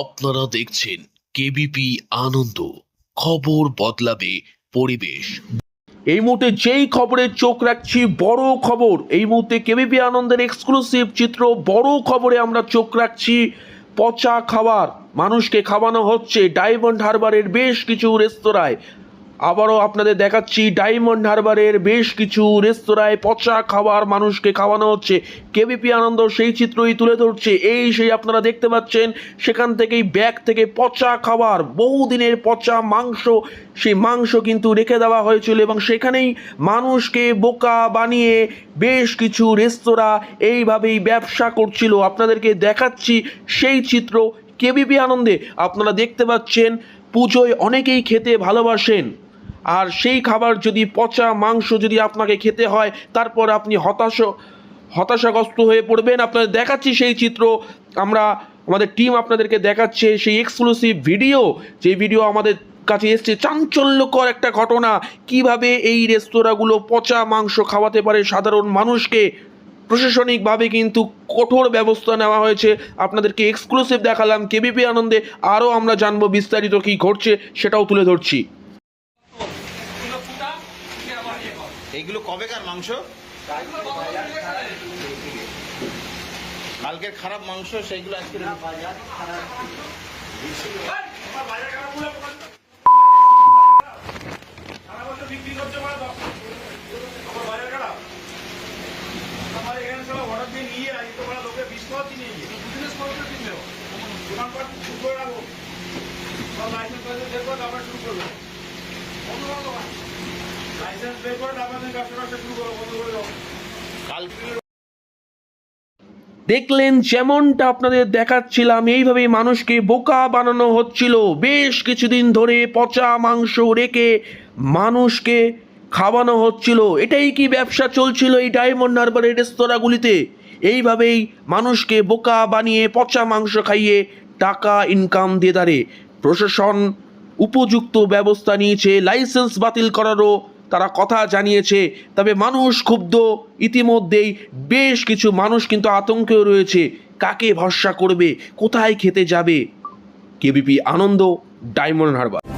আপনারা দেখছেন কেবিপি আনন্দ। খবর বদলাবে পরিবেশ। এই মুহূর্তে যেই খবরে চোখ রাখছি, বড় খবর। এই মুহূর্তে কেবিপি আনন্দের এক্সক্লুসিভ চিত্র, বড় খবরে আমরা চোখ রাখছি পচা খাবার। মানুষকে খাওয়ানো হচ্ছে ডায়মন্ড হারবারের বেশ কিছু রেস্তোরাঁয়। আবারও আপনাদের দেখাচ্ছি ডায়মন্ড হারবারের বেশ কিছু রেস্তোরাঁয় পচা খাবার মানুষকে খাওয়ানো হচ্ছে। কেবিপি আনন্দ সেই চিত্রই তুলে ধরছে। এই সেই আপনারা দেখতে পাচ্ছেন, সেখান থেকেই ব্যাগ থেকে পচা খাবার, বহুদিনের পচা মাংস, সেই মাংস কিন্তু রেখে দেওয়া হয়েছিল এবং সেখানেই মানুষকে বোকা বানিয়ে বেশ কিছু রেস্তোরাঁ এইভাবেই ব্যবসা করছিল। আপনাদেরকে দেখাচ্ছি সেই চিত্র কেবিপি আনন্দে। আপনারা দেখতে পাচ্ছেন, পুজোয় অনেকেই খেতে ভালোবাসেন। আর সেই খাবার যদি পচা মাংস যদি আপনাকে খেতে হয়, তারপর আপনি হতাশ হতাশাগ্রস্ত হয়ে পড়বেন। আপনাদের দেখাচ্ছি সেই চিত্র। আমরা আমাদের টিম আপনাদেরকে দেখাচ্ছে সেই এক্সক্লুসিভ ভিডিও যে ভিডিও আমাদের কাছে এসছে, চাঞ্চল্যকর একটা ঘটনা। কীভাবে এই রেস্তোরাঁগুলো পচা মাংস খাওয়াতে পারে সাধারণ মানুষকে? প্রশাসনিকভাবে কিন্তু কঠোর ব্যবস্থা নেওয়া হয়েছে। আপনাদেরকে এক্সক্লুসিভ দেখালাম। কেবিপি আনন্দে আরও আমরা জানব বিস্তারিত কী ঘটছে, সেটাও তুলে ধরছি। এইগুলো কবেকার মাংস? কালকের খারাপ মাংস সেইগুলো আজকে লাইসেন্স বের করে শুরু বন্ধ করে দাও। কালকে দেখলেন যেমনটা আপনাদের দেখাচ্ছিলাম, এইভাবেই মানুষকে বোকা বানানো হচ্ছিল। বেশ কিছুদিন ধরে পচা মাংস রেখে মানুষকে খাওয়ানো হচ্ছিল। এটাই কি ব্যবসা চলছিল এই ডায়মন্ড হারবারের রেস্তোরাঁগুলিতে? এইভাবেই মানুষকে বোকা বানিয়ে পচা মাংস খাইয়ে টাকা ইনকাম দিয়ে দাঁড়ে প্রশাসন উপযুক্ত ব্যবস্থা নিয়েছে লাইসেন্স বাতিল করারও তারা কথা জানিয়েছে। তবে মানুষ ক্ষুব্ধ। ইতিমধ্যেই বেশ কিছু মানুষ কিন্তু আতঙ্কেও রয়েছে। কাকে ভরসা করবে? কোথায় খেতে যাবে? K B P Anand, Diamond Harbour.